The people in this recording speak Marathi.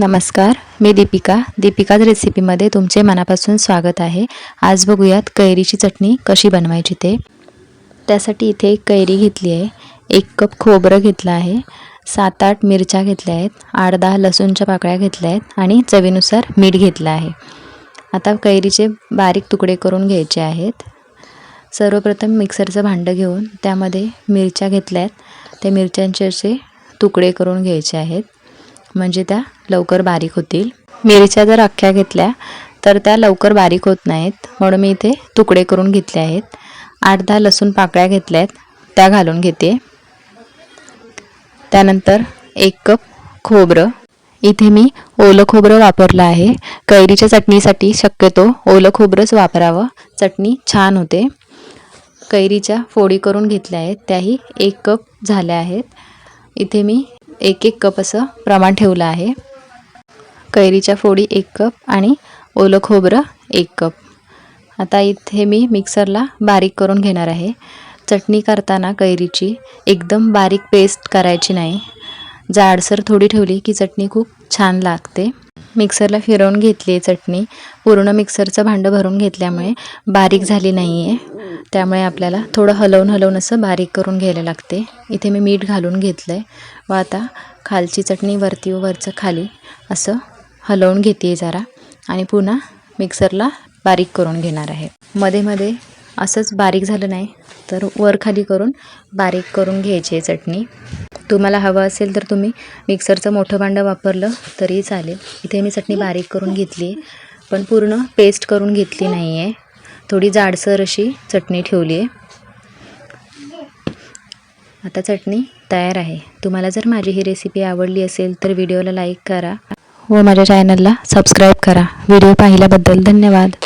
नमस्कार मी दीपिका. दीपिकाज रेसिपीमध्ये तुमचे मनापासून स्वागत आहे. आज बघूयात कैरीची चटणी कशी बनवायची ते. त्यासाठी इथे एक कैरी घेतली आहे. एक कप खोबरं घेतलं आहे. सात आठ मिरच्या घेतल्या आहेत. आठ दहा लसूणच्या पाकळ्या घेतल्या आहेत आणि चवीनुसार मीठ घेतलं आहे. आता कैरीचे बारीक तुकडे करून घ्यायचे आहेत. सर्वप्रथम मिक्सरचं भांडं घेऊन त्यामध्ये मिरच्या घेतल्या आहेत. त्या मिरच्यांचे असे तुकडे करून घ्यायचे आहेत. म्हणजे त्या लवकर बारीक होतील. मिरच्या जर अख्ख्या घेतल्या तर त्या लवकर बारीक होत नाहीत. म्हणून मी इथे तुकडे करून घेतले आहेत. आठ दहा लसूण पाकळ्या घेतल्या आहेत त्या घालून घेते. त्यानंतर एक कप खोबरं. इथे मी ओलं खोबरं वापरलं आहे. कैरीच्या चटणीसाठी शक्यतो ओलं खोबरंच वापरावं. चटणी छान होते. कैरीच्या फोडी करून घेतल्या आहेत. त्याही एक कप झाल्या आहेत. इथे मी एक एक कप असं प्रमाण ठेवलं आहे. कैरीच्या फोडी एक कप आणि ओलं खोबरं एक कप. आता इथे मी मिक्सरला बारीक करून घेणार आहे. चटणी करताना कैरीची एकदम बारीक पेस्ट करायची नाही. जाडसर थोडी ठेवली की चटणी खूप छान लागते. मिक्सरला फिरवून घेतली आहे चटणी. पूर्ण मिक्सरचं भांडं भरून घेतल्यामुळे बारीक झाली नाही आहे त्यामुळे आपल्याला थोडं हलवून हलवून असं बारीक करून घ्यायला लागते. इथे मी मीठ घालून घेतलं आहे व आता खालची चटणी वरती व वरचं खाली असं हलवून घेते जरा. आणि पुन्हा मिक्सरला बारीक करून घेणार आहे. मध्ये मध्ये असंच बारीक झालं नाही तर वर खाली करून बारीक करून घ्यायची आहे चटणी. तुम्हाला हवं असेल तर तुम्ही मिक्सरचं मोठं भांडं वापरलं तरी चालेल. इथे मी चटणी बारीक करून घेतली आहे पण पूर्ण पेस्ट करून घेतली नाही आहे. थोडी जाडसर अशी चटणी ठेवली आहे. आता चटणी तयार आहे. तुम्हाला जर माझी ही रेसिपी आवडली असेल तर व्हिडिओला लाईक करा. व माझ्या चॅनलला सबस्क्राईब करा. व्हिडिओ पाहिल्याबद्दल धन्यवाद.